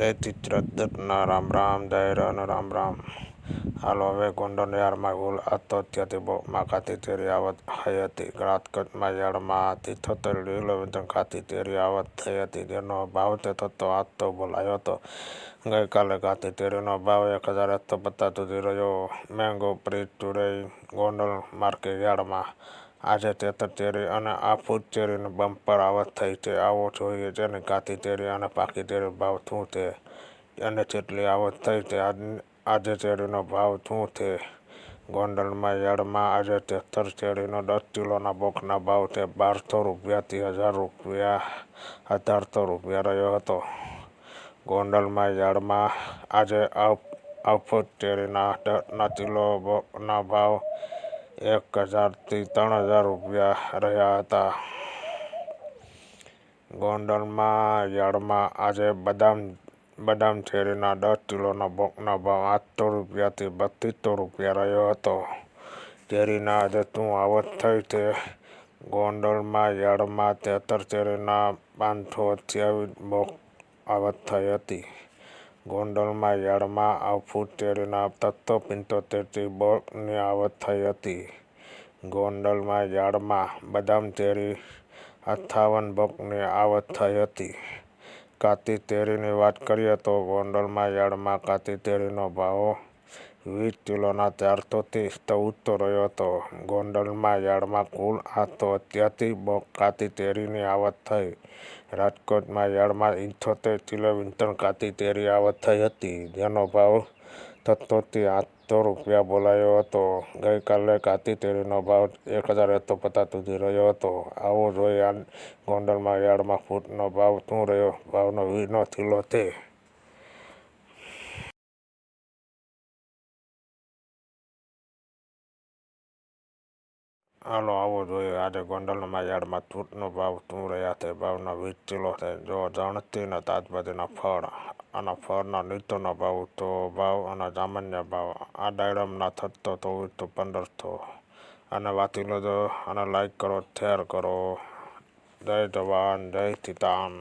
જય ચિત્રદત્તના રામ રામ જય રન રામ રામ. હાલો, હવે ગોંડલ યાર્ડમાં ગુલ. આત્મહત્યાથી બોકમાં ખાતી તેરી આવત થઈ હતી. રાજકોટમાં યાર્ડમાં તિથોતેર કિલોમીટર ખાતી તેરી આવત થઈ હતી. જેનો ભાવ તે થતો આજ બોલાયો હતો ગઈકાલે ખાતી તેરીનો ભાવ એક હજાર એકસો પચાસ સુધી રહ્યો. Mango price today Gondal market યાર્ડમાં આજે તેતર ચેરી અને આફૂસ તેરીની બમ્પર આવત થઈ છે. આવો જોઈએ જેને કાતી તેરી અને પાકી તેરી ભાવ શું છે? અને જેટલી આવત થઈ છે, આજે ચેરીનો ભાવ શું છે? ગોંડલમાં, યાર્ડમાં આજે તેતર ચેરીનો દસ કિલોના બોકના ભાવ છે. બારસો રૂપિયાથી હજાર રૂપિયા અઢારસો રૂપિયા રહ્યો હતો. ગોંડલમાં, યાર્ડમાં આજે આ તેરીના ચેરીના કિલોના ભાવ એક હજારથી ત્રણ હજાર રૂપિયા રહ્યા હતા. ગોંડલમાં, યાર્ડમાં આજે બદામ બદામ શેરડીના દસ કિલોના બોકનો ભાવ આઠસો રૂપિયાથી બત્રીસો રૂપિયા રહ્યો હતો. ચેરીના આજે શું આવત થઈ છે? ગોંડલમાં, યાર્ડમાં તેતર ચેરીના પાંચસો અઠ્યાવીસ બોક આવત થઈ હતી. ગોંડલમાં યાર્ડમાં આફૂસ તેલના ત્રણસો પંચોતેર બોક્સની આવક થઈ હતી. ગોંડલમાં યાર્ડમાં બદામ તેરી અઠ્ઠાવન બોકની આવક થઈ હતી. કાતી તેરીની વાત કરીએ તો ગોંડલમાં યાર્ડમાં કાતી તેરીનો ભાવ વીસ કિલોના ચારસોથી ચૌદસો રહ્યો હતો ગોંડલમાં યાર્ડમાં કુલ આઠસો બોક્સ કાતી તેરીની આવક થઈ રાજકોટમાં યાર્ડમાં ઇઠ્ઠોતેર કિલોમીટર કાતી તેરી આવક થઈ હતી જેનો ભાવ છસોથી આઠસો રૂપિયા બોલાયો હતો ગઈકાલે કાતી તેરીનો ભાવ એક હજાર એકસો પચાસ સુધી રહ્યો હતો આવો જોઈએ ગોંડલમાં યાર્ડમાં ફૂટનો ભાવ શું રહ્યો ભાવનો વીનો કિલો છે હાલો આવો જોઈએ આજે ગોંડલમાં યાર્ડમાં ફ્રૂટનો ભાવ શું રહ્યા છે ભાવના વીસ કિલો છે જો જણસી અને શાકભાજીના ફળ અને ફળના નીચેનો ભાવ તો ભાવ અને સામાન્ય ભાવ આ ડાયરમના છસો ચોવીસો પંદરસો અને વાંચી લેજો અને લાઈક કરો શેર કરો જય જવાન જય કિસાન